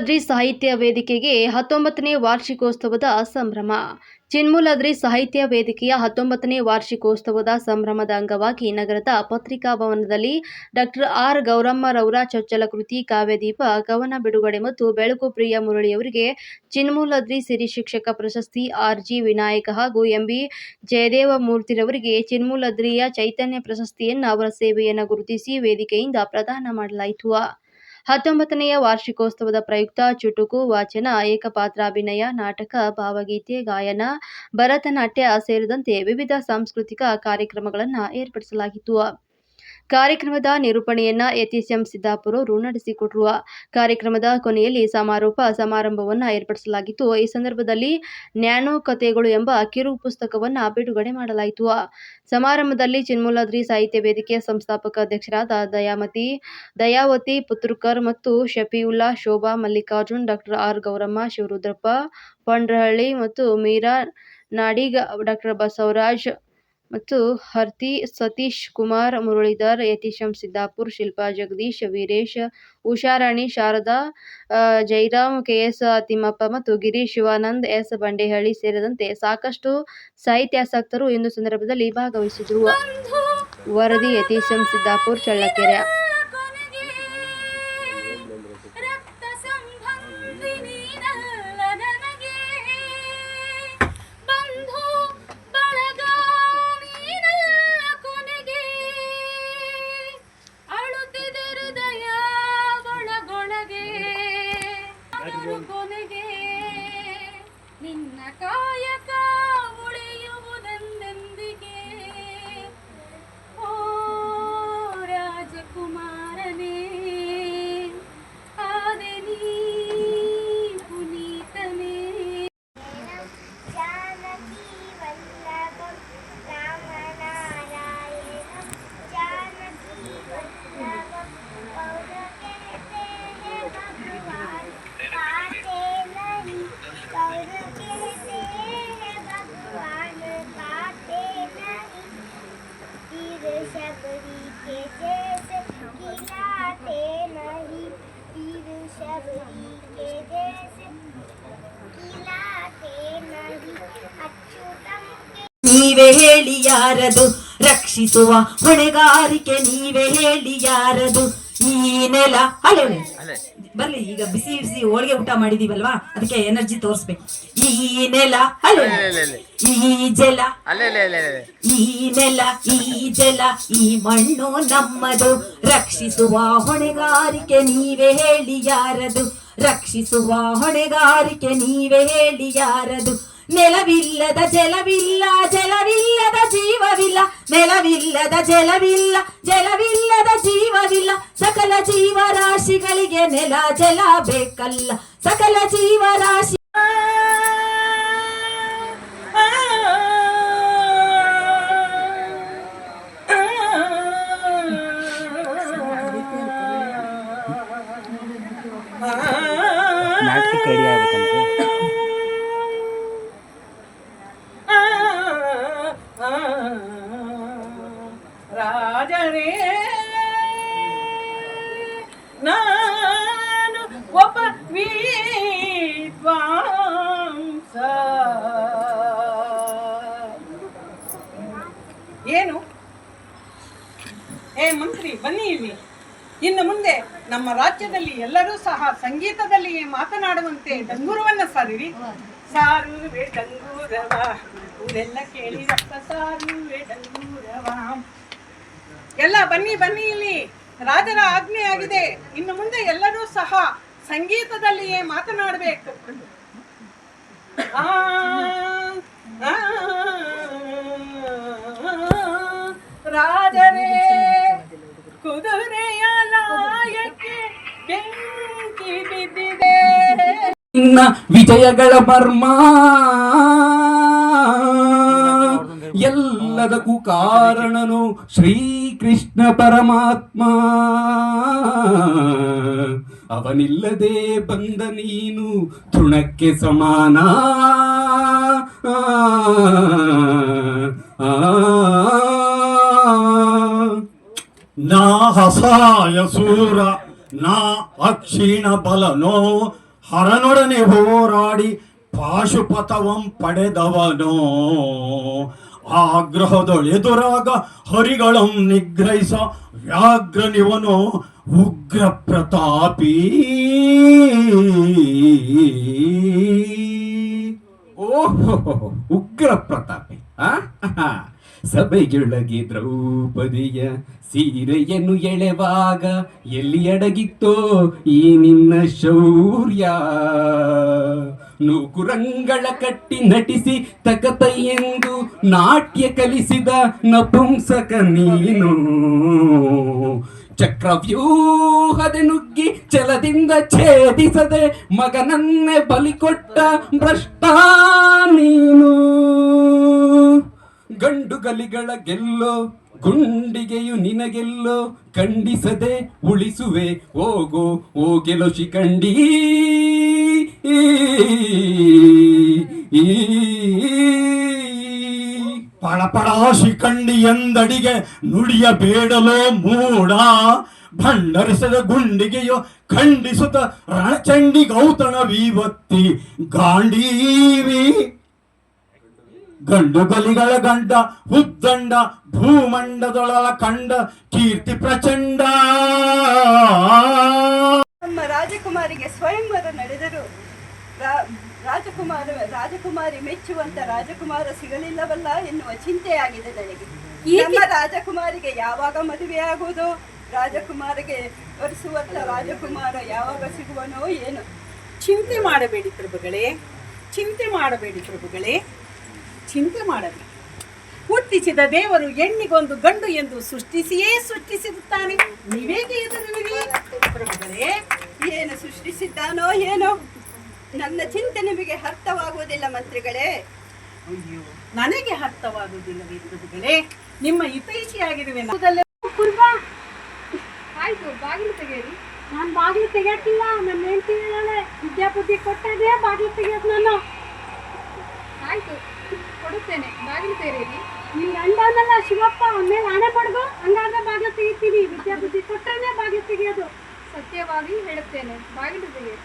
ಚಿನ್ಮೂಲಾದ್ರಿ ಸಾಹಿತ್ಯ ವೇದಿಕೆಗೆ ಹತ್ತೊಂಬತ್ತನೇ ವಾರ್ಷಿಕೋತ್ಸವದ ಸಂಭ್ರಮ. ಚಿನ್ಮೂಲಾದ್ರಿ ಸಾಹಿತ್ಯ ವೇದಿಕೆಯ ಹತ್ತೊಂಬತ್ತನೇ ವಾರ್ಷಿಕೋತ್ಸವದ ಸಂಭ್ರಮದ ಅಂಗವಾಗಿ ನಗರದ ಪತ್ರಿಕಾ ಭವನದಲ್ಲಿ ಡಾಕ್ಟರ್ ಆರ್. ಗೌರಮ್ಮರವರ ಚೊಚ್ಚಲ ಕೃತಿ ಕಾವ್ಯದೀಪ ಕವನ ಬಿಡುಗಡೆ ಮತ್ತು ಬೆಳಕು ಪ್ರಿಯ ಮುರಳಿಯವರಿಗೆ ಚಿನ್ಮೂಲಾದ್ರಿ ಸಿರಿ ಶಿಕ್ಷಕ ಪ್ರಶಸ್ತಿ ಆರ್. ಜಿ. ವಿನಾಯಕ ಹಾಗೂ ಎಂಬಿ ಜಯದೇವಮೂರ್ತಿರವರಿಗೆ ಚಿನ್ಮೂಲಾದ್ರಿಯ ಚೈತನ್ಯ ಪ್ರಶಸ್ತಿಯನ್ನು ಅವರ ಸೇವೆಯನ್ನು ಗುರುತಿಸಿ ವೇದಿಕೆಯಿಂದ ಪ್ರದಾನ ಮಾಡಲಾಯಿತು. ಹತ್ತೊಂಬತ್ತನೆಯ ವಾರ್ಷಿಕೋತ್ಸವದ ಪ್ರಯುಕ್ತ ಚುಟುಕು ವಾಚನ ಏಕಪಾತ್ರಾಭಿನಯ ನಾಟಕ, ಭಾವಗೀತೆ, ಗಾಯನ, ಭರತನಾಟ್ಯ ಸೇರಿದಂತೆ ವಿವಿಧ ಸಾಂಸ್ಕೃತಿಕ ಕಾರ್ಯಕ್ರಮಗಳನ್ನು ಏರ್ಪಡಿಸಲಾಗಿತ್ತು. ಕಾರ್ಯಕ್ರಮದ ನಿರೂಪಣೆಯನ್ನ ಎಂ ಸಿದ್ದಾಪುರ ಅವರು ನಡೆಸಿಕೊಟ್ಟರು ಕಾರ್ಯಕ್ರಮದ ಕೊನೆಯಲ್ಲಿ ಸಮಾರೋಪ ಸಮಾರಂಭವನ್ನು ಏರ್ಪಡಿಸಲಾಗಿತ್ತು. ಈ ಸಂದರ್ಭದಲ್ಲಿ ನ್ಯಾನೋ ಕಥೆಗಳು ಎಂಬ ಕಿರು ಪುಸ್ತಕವನ್ನು ಬಿಡುಗಡೆ ಮಾಡಲಾಯಿತು. ಸಮಾರಂಭದಲ್ಲಿ ಚಿನ್ಮೂಲಾದ್ರಿ ಸಾಹಿತ್ಯ ವೇದಿಕೆಯ ಸಂಸ್ಥಾಪಕ ಅಧ್ಯಕ್ಷರಾದ ದಯಾಮತಿ, ದಯಾವತಿ ಪುತ್ರಕರ್ ಮತ್ತು ಶಫಿಯುಲ್ಲಾ ಶೋಭಾ ಮಲ್ಲಿಕಾರ್ಜುನ್ ಡಾಕ್ಟರ್ ಆರ್ ಗೌರಮ್ಮ, ಶಿವರುದ್ರಪ್ಪ, ಪಂಡ್ರಹಳ್ಳಿ ಮತ್ತು ಮೀರಾ ನಾಡಿಗ ಡಾಕ್ಟರ್ ಬಸವರಾಜ್ ಮತ್ತು ಹರ್ತಿ ಸತೀಶ್ ಕುಮಾರ್, ಮುರಳೀಧರ್, ಯತೀಶಂ ಸಿದ್ದಾಪುರ್, ಶಿಲ್ಪಾ ಜಗದೀಶ್, ವೀರೇಶ್ ಉಷಾರಾಣಿ, ಶಾರದಾ ಜೈರಾಮ್ ಜೈರಾಮ್, ಕೆಎಸ್ ತಿಮ್ಮಪ್ಪ ಮತ್ತು ಗಿರೀಶ್ ಶಿವಾನಂದ್, ಎಸ್ ಬಂಡೇಹಳ್ಳಿ ಸೇರಿದಂತೆ ಸಾಕಷ್ಟು ಸಾಹಿತ್ಯಾಸಕ್ತರು ಇಂದು ಸಂದರ್ಭದಲ್ಲಿ ಭಾಗವಹಿಸಿದರು. ವರದಿ ಯತೀಶಂ ಸಿದ್ದಾಪುರ್, ಚಳ್ಳಕೆರೆ. ನೀವೇ ಹೇಳಿ ಯಾರದು? ರಕ್ಷಿಸುವ ಹೊಣೆಗಾರಿಕೆ ನೀವೇ ಹೇಳಿ ಯಾರದು? ಈ ನೆಲ ಹಲೋ ಬರ್ಲಿ ಈಗ ಬಿಸಿ ಬಿಸಿ ಹೋಳಿಗೆ ಊಟ ಮಾಡಿದೀವಲ್ವಾ? ಅದಕ್ಕೆ ಎನರ್ಜಿ ತೋರಿಸ್ಬೇಕು. ಈ ನೆಲ ಹಲೋ ಈ ಜಲ. ಈ ನೆಲ ಈ ಜಲ ಈ ಮಣ್ಣು ನಮ್ಮದು. ರಕ್ಷಿಸುವ ಹೊಣೆಗಾರಿಕೆ ನೀವೇ ಹೇಳಿ ಯಾರದು? ರಕ್ಷಿಸುವ ಹೊಣೆಗಾರಿಕೆ ನೀವೇ ಹೇಳಿ ಯಾರದು? ನೆಲವಿಲ್ಲದ ಜಲವಿಲ್ಲ ಜಲವಿಲ್ಲದ ಜೀವವಿಲ್ಲ ನೆಲವಿಲ್ಲದ ಜಲವಿಲ್ಲ ಜಲವಿಲ್ಲದ ಜೀವವಿಲ್ಲ ಸಕಲ ಜೀವರಾಶಿಗಳಿಗೆ ನೆಲ ಜಲ ಬೇಕಲ್ಲ ಸಕಲ ಜೀವರಾಶಿ ಏ ಮಂತ್ರಿ ಬನ್ನಿ ಇಲ್ಲಿ. ಇನ್ನು ಮುಂದೆ ನಮ್ಮ ರಾಜ್ಯದಲ್ಲಿ ಎಲ್ಲರೂ ಸಹ ಸಂಗೀತದಲ್ಲಿ ಮಾತನಾಡುವಂತೆ ಡಂಗೂರವನ್ನ ಸಾರಿರಿ. ಸಾರುವೆ ಡಂಗೂರವ ಊರೆಲ್ಲ ಕೇಳಿ ರಕ್ತ ಸಾರುವೆ ಡಂಗೂರವ. ಎಲ್ಲ ಬನ್ನಿ ಬನ್ನಿ ಇಲ್ಲಿ. ರಾಜರ ಆಜ್ಞೆ ಆಗಿದೆ. ಇನ್ನು ಮುಂದೆ ಎಲ್ಲರೂ ಸಹ ಸಂಗೀತದಲ್ಲಿಯೇ ಮಾತನಾಡಬೇಕು. ಆ, ವಿಜಯಗಳ ಮರ್ಮ ಎಲ್ಲದಕ್ಕೂ ಕಾರಣನು ಶ್ರೀಕೃಷ್ಣ ಪರಮಾತ್ಮ. ಅವನಿಲ್ಲದೆ ಬಂದ ನೀನು ತೃಣಕ್ಕೆ ಸಮಾನ. ನಾ ಹಸಾಯ ಸೂರ, ನಾ ಅಕ್ಷೀಣ ಬಲನೋ ಹರನೊಡನೆ ಹೋರಾಡಿ ಪಾಶುಪತವಂ ಪಡೆದವನೋ. ಆಗ್ರಹದೊಳೆದುರಾಗ ಹರಿಗಳಂ ನಿಗ್ರಹಿಸ ವ್ಯಾಘ್ರನಿವನು ಉಗ್ರ ಪ್ರತಾಪಿ ಓಹೋ ಉಗ್ರ ಪ್ರತಾಪಿ ಆ? ಸಭೆಯೊಳಗೆ ದ್ರೌಪದಿಯ ಸೀರೆಯನ್ನು ಎಳೆವಾಗ ಎಲ್ಲಿ ಅಡಗಿತ್ತೋ ಈ ನಿನ್ನ ಶೌರ್ಯ? ನೂಕುರಂಗಳ ಕಟ್ಟಿ ನಟಿಸಿ ತಕತ ನಾಟ್ಯ ಕಲಿಸಿದ ನಪುಂಸಕ ನೀನು. ಚಕ್ರವ್ಯೂಹದ ನುಗ್ಗಿ ಛಲದಿಂದ ಛೇದಿಸದೆ ಮಗನನ್ನೇ ಬಲಿಕೊಟ್ಟ ಭ್ರಷ್ಟ ನೀನು. ಗಂಡು ಗಲಿಗಳ ಗೆಲ್ಲೋ, ಗುಂಡಿಗೆಯು ನಿನಗೆಲ್ಲೋ, ಖಂಡಿಸದೆ ಉಳಿಸುವೆ. ಹೋಗು, ಓ ಗೆಲೋ ಶಿಖಂಡಿ. ಪಳಪಳ ಶಿಖಂಡಿ ಎಂದಡಿಗೆ ನುಡಿಯ ಬೇಡಲೋ ಮೂಡ. ಭಂಡರಿಸದ ಗುಂಡಿಗೆಯೋ ಖಂಡಿಸುತ್ತ ರಣಚಂಡಿ ಗೌತಣ ವಿವತ್ತಿ ಗಾಂಡೀವಿ. ಗಂಡು ಗಲಿಗಳ ಗಂಡ ಹುದ್ದಂಡ ಭೂಮಂಡದೊಳಲ ಕಂಡ ಕೀರ್ತಿ ಪ್ರಚಂಡ. ನಮ್ಮ ರಾಜಕುಮಾರಿಗೆ ಸ್ವಯಂವರ ನಡೆದರು ರಾಜಕುಮಾರ ರಾಜಕುಮಾರಿ ಮೆಚ್ಚುವಂತ ರಾಜಕುಮಾರ ಸಿಗಲಿಲ್ಲವಲ್ಲ ಎನ್ನುವ ಚಿಂತೆಯಾಗಿದೆ ನನಗೆ. ನಮ್ಮ ರಾಜಕುಮಾರಿಗೆ ಯಾವಾಗ ಮದುವೆಯಾಗುವುದು ರಾಜಕುಮಾರಿಗೆ ವರಿಸುವಂತ ರಾಜಕುಮಾರ ಯಾವಾಗ ಸಿಗುವನೋ ಏನು. ಚಿಂತೆ ಮಾಡಬೇಡಿ ಪ್ರಭುಗಳೇ ಚಿಂತೆ ಮಾಡಬೇಡಿ ಪ್ರಭುಗಳೇ. ಚಿಂತೆ ಮಾಡಲ್ಲ ಹುಟ್ಟಿಸಿದ ದೇವರು ಎಣ್ಣಿಗೊಂದು ಗಂಡು ಎಂದು ಸೃಷ್ಟಿಸಿಯೇ ಸೃಷ್ಟಿಸಿರುತ್ತಾನೆ. ನೀವೇಗೆ ಏನು ಸೃಷ್ಟಿಸಿದ್ದಾನೋ ಏನೋ. ನನ್ನ ಚಿಂತೆ ನಿಮಗೆ ಅರ್ಥವಾಗುವುದಿಲ್ಲ ಮಂತ್ರಿಗಳೇ. ಅಯ್ಯೋ, ನನಗೆ ಅರ್ಥವಾಗುವುದಿಲ್ಲ ಪ್ರಭುಗಳೇ. ನಿಮ್ಮ ಹಿತೈಷಿಯಾಗಿರುವೆ ಆಯ್ತು, ಬಾಗಿಲು ತೆಗೆಯಿರಿ. ನಾನು ಬಾಗಿಲು ತೆಗಿಯಕ್ಕಿಲ್ಲ ನನ್ನ ಹೆಂಡತಿ ವಿದ್ಯಾಬುದ್ಧಿ ಕೊಟ್ಟದೆ ಬಾಗಿಲು ತೆಗೆಯೋದು ನಾನು. ಆಯ್ತು. ಕೊಡುತ್ತೇನೆ. ಬಾಗಿಲು ತೆರೆಯಿರಿ ನಿನ್ ಗಂಡನಲ್ಲ ಶಿವಪ್ಪ ಮೇಲೆ ಹಣೆ ಪಡೆದು ಹಂಗಾಗ ಬಾಗಿಲು ತೆಗಿತೀನಿ ವಿದ್ಯಾಬುದ್ಧಿ ಕೊಟ್ಟರೆ ಬಾಗಿಲು ತೆಗೆಯೋದು. ಸತ್ಯವಾಗಿ ಹೇಳುತ್ತೇನೆ. ಬಾಗಿಲು ತೆಗೆಯಿರಿ